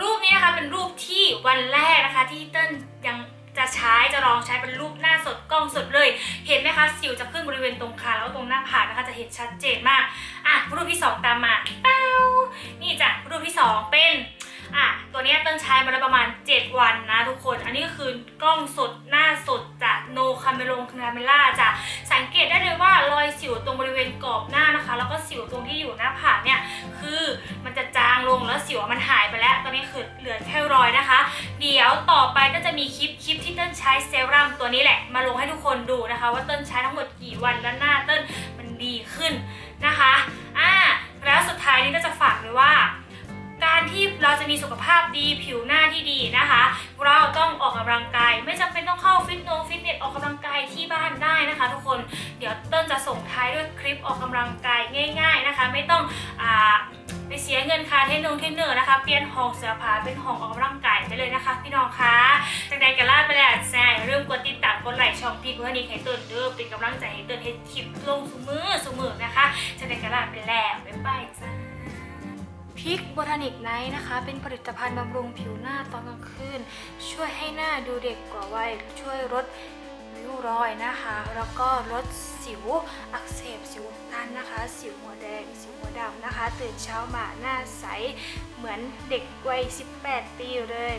รูปนี้นะคะเป็นรูปที่วันแรกนะคะ ที่เติ้ลยังจะใช้จะลองใช้เป็นรูปหน้าสดกล้องสดเลย เห็นไหมคะสิวจะขึ้นบริเวณตรงคางแล้วตรงหน้าผากนะคะจะเห็นชัดเจนมากอะรูปที่สองตามมาเป้านี่จ้ะรูปที่สองเป็นอะตัวนี้เติ้ลใช้มาแล้วประมาณ 7 วันนะทุกคน อันนี้ก็คือกล้องสดหน้าสดจากโนคาเมลงคาเมล่าจ้ะสังเกตได้เลยว่ารอยสิวตรงบริเวณกรอบหน้านะคะ แล้วก็สิวตรงที่อยู่หน้าผาก มันหายไปแล้ว ตอนนี้คือเหลือแค่รอยนะคะ เดี๋ยวต่อไปก็จะมีคลิปคลิปที่เติ้ลใช้เซรั่มตัวนี้แหละ มาลงให้ทุกคนดูนะคะ ว่าเติ้ลใช้ทั้งหมดกี่วันแล้วหน้าเติ้ลมันดีขึ้นนะคะอ่าแล้วสุดท้ายนี้ก็จะฝากเลยว่าการที่เราจะมีสุขภาพดีผิวหน้าที่ดีนะคะ เราต้องออกกำลังกาย ไม่จำเป็นต้องเข้าฟิตเนฟิตเนสออกกำลังกายที่บ้านได้นะคะ ทุกคนเดี๋ยวเติ้ลจะส่งท้ายด้วยคลิปออกกำลังกายง่าย ๆนะคะ ไม่ต้องอ่า นค่าเทนนงเทนเนอร์นะคะ เปลี่ยนห้องเสื้อผ้าเป็นห้องออกกำลังกายไปเลยนะคะ พี่น้องคะจังใดกันลาไปแล้วแซ่เริ่มกดติดตามกดไลค์ช่องพี่เพื่อนนี้ให้เตือนเด้อเป็นกำลังใจให้เตือนให้คลิปลงสมือสมือนะคะจังใดกันลาไปแล้วบ๊ายบายจ้าพริกโบทานิกไนท์นะคะ เป็นผลิตภัณฑ์บำรุงผิวหน้าตอนกลางคืน ช่วยให้หน้าดูเด็กกว่าวัยช่วยลด ริ้วรอยนะคะ แล้วก็ลดสิวอักเสบสิวตันนะคะ สิวหัวแดง สิวหัวดำนะคะ ตื่นเช้ามาหน้าใสเหมือนเด็กวัย 18 ปีอยู่เลย